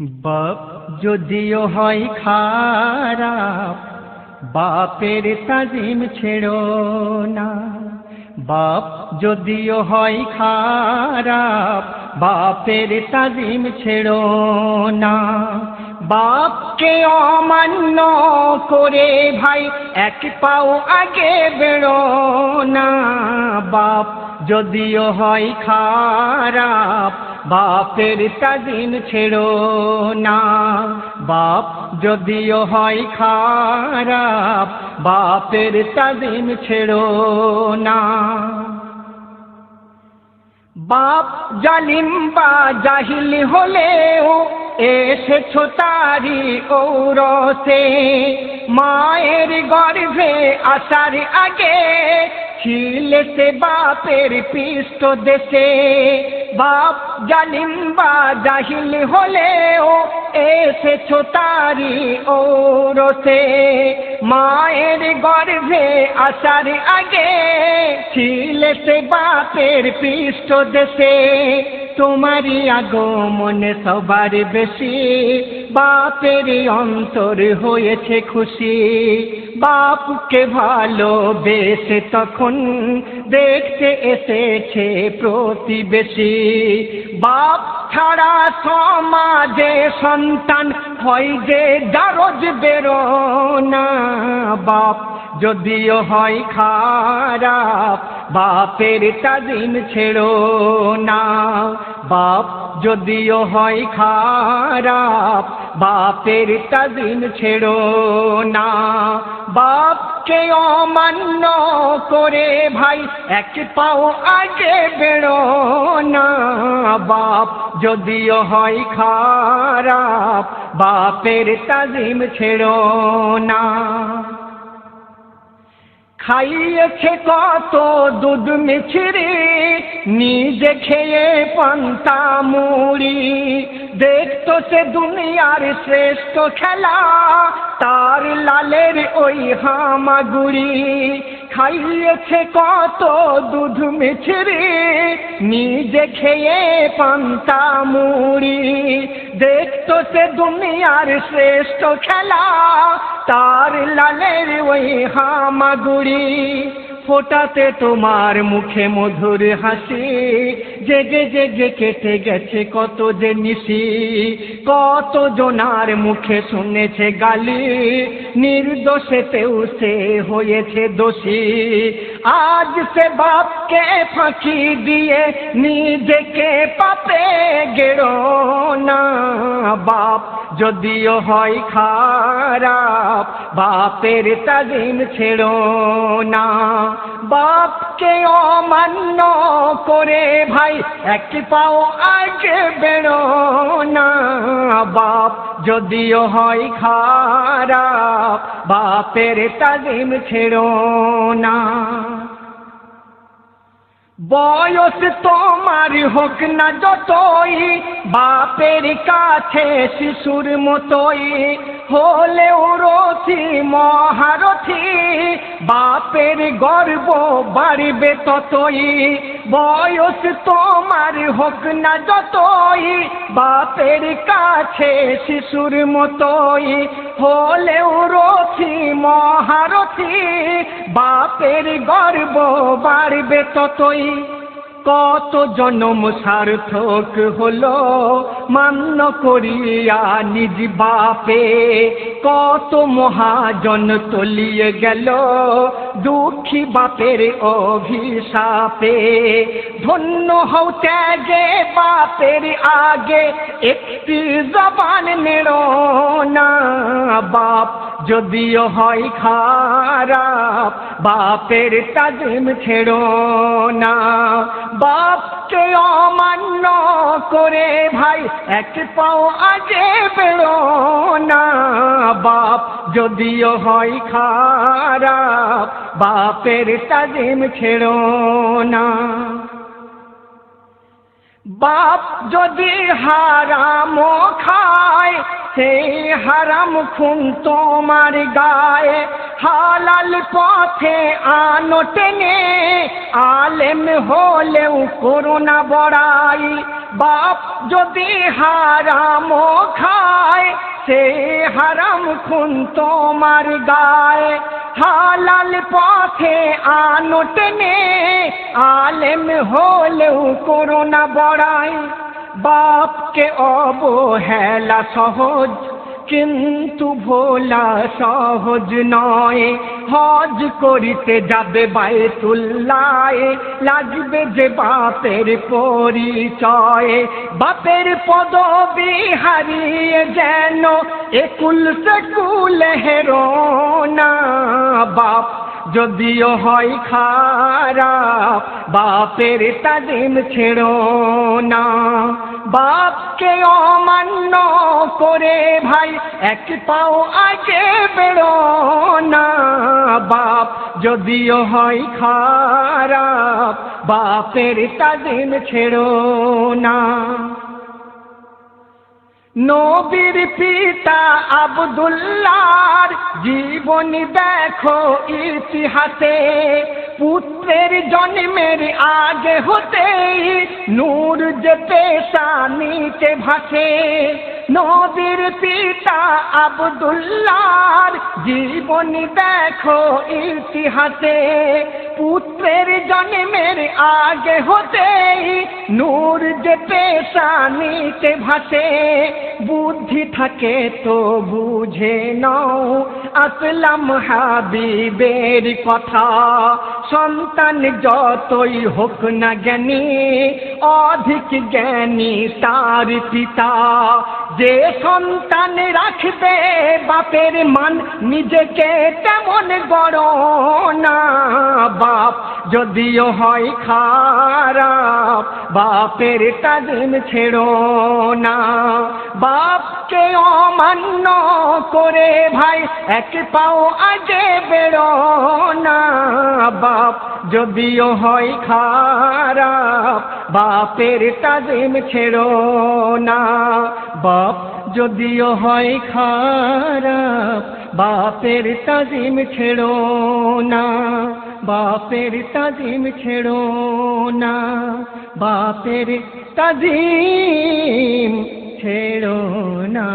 বাপ যদিও হয় খারাপ, বাপের তাজিম ছেড়ো না। বাপ যদিও হয় খারাপ, বাপের তাজিম ছেড়ো না। বাপকে অমান্য করে ভাই এক পাও আগে বেড়ো না। বাপ যদিও হয় খারাপ বাপের তাজিম ছেড়ো না। বাপ যদিও হয় খারাপ, বাপের তাজিম ছেড়ো না। বাপ জালিম বা জাহিল হলেও এসেছ তারি ঔরসে। মায়ের গর্ভে আসার আগে ছিলে সে বাপের পৃষ্ঠ দেশে। বাপ জালিম বা জাহিল হলেও এসেছ তারি ঔরসে মায়ের গর্ভে আসার আগে ছিলে সে বাপের পৃষ্ঠ দেশে। তোমারই আগমনে সবার বেশি বাপের অন্তর হয়েছে খুশি। বাপকে ভালোবেসে তখন দেখতে এসেছে প্রতিবেশী। বাপ ছাড়া সমাজে সন্তান হয় যে দারজ বেরো না বাপ যদিও হয় খারাপ, বাপের তাজিম ছেড়ো না। বাপ যদিও হয় খারাপ, বাপের তাজিম ছেড়ো না। বাপকে অমান্য করে ভাই এক পাও আগে বেড়ো না। বাপ যদিও হয় খারাপ, বাপের তাজিম ছেড়ো না। খাইয়েছে কত দুধ মিছরি, নিজে খেয়ে পান্তা মুড়ি। দেখতো সে দুনিয়ার শ্রেষ্ঠ খেলা, তার লালের ওই হামাগুড়ি। খাইয়েছে কত দুধ মিছরি, নিজে খেয়ে পান্তা মুড়ি। দেখতো সে দুনিয়ার শ্রেষ্ঠ খেলা, তার লালের ওই হামাগুড়ি। ফোটাতে তোমার মুখে মধুর হাসি। জেগে জেগে কেটে গেছে কত যে নিশি। কত জনার মুখে শুনেছে গালি। নির্দোষেতেও সে হয়েছে দোষী। আজ সে বাপকে ফাঁকি দিয়ে নিজেকে পাপে গেড়ো না বাপ। যদিও হয় খারাপ, বাপের তাজিম ছেড়ো না। বাপকে অমান্য করে ভাই এক পাও আগে বেড়ো না। বাপ যদিও হয় খারাপ, বাপের তাজিম ছেড়ো না। বয়স তোমার হোক না যতই, বাপের কাছে শিশুর মতোই। হলেও রথি, মহারথী, বাপের গর্ব বাড়বে ততই। বয়স তোমার হোক না যতই, বাপের কাছে শিশুর মতোই। হলেও রথি মহারথি বাপের গর্ব বাড়বে ততই। কত জনম সার্থক হলো, মান্য করিয়া নিজ বাপে কত মহাজন তলিয়ে গেল, দুঃখী বাপের অভিশাপে। ধন্য হও ত্যাগে বাপের আগে, একটি জবান নেড়ো না বাপ। যদিও হয় খারাপ, বাপের তাজিম ছেড়ো না। বাপকে অমান্য করে ভাই, এক পাও আগে বেরো না। বাপ যদিও হয় খারাপ, বাপের তাজিম ছেড়ো না। বাপ যদি হারাম সেই হারাম খুন তোমার গায়ে, হালাল পথে আনো টেনে, আলেম হলেও করোনা বড়াই। বাপ যদি হারাম খা সে হারাম খুন তোমার গায়ে, হালাল পথে আনো টেনে, আলেম হলেও করোনা বড়াই। বাপকে অবহেলা সহজ, কিন্তু ভোলা সহজ নয়। হজ করিতে যাবে বাইতুল্লায়, লাগবে যে বাপের পরিচয়। বাপের পদবি হারিয়ে যেন একুল সেকুল হেরো না, বাপ যদিও হয় খারাপ, বাপের তাজিম ছেড়ো না। বাপকে অমান্য করে ভাই, এক পাও আগে বেরো না। বাপ যদিও হয় খারাপ, বাপের তাজিম ছেড়ো না। নবীর পিতা আবদুল্লার জীবনী দেখো ইতিহাসে। পুত্রের জন্মের আগে হতেই নূর যে পেশা নিচে ভাসে। নবীর পিতা আবদুল্লার জীবনী দেখো ইতিহাসে। পুত্রের জন্মের আগে হতেই নূর যে পেশা নিতে ভাসে। বুদ্ধি থাকে তো বুঝে নাও। আসলাম হাবিবের কথা। সন্তান যতই হোক না জ্ঞানী, অধিক জ্ঞানী তার পিতা। যে সন্তান রাখবে বাপের মান, নিজেকে তেমন বড় না। বাপ যদিও হয় খারাপ, বাপের তাজিম ছেড়ো না। বাপকে অমান্য করে ভাই, এক পাও আগে বেরো না। বাপ, যদিও হয় খারাপ, বাপের তাজিম ছেড়ো না। বাপ যদিও হয় খারাপ, বাপের তাজিম ছেড়ো না, বাপের তাজিম ছেড়ো না, বাপের তাজিম ছেড়ো না।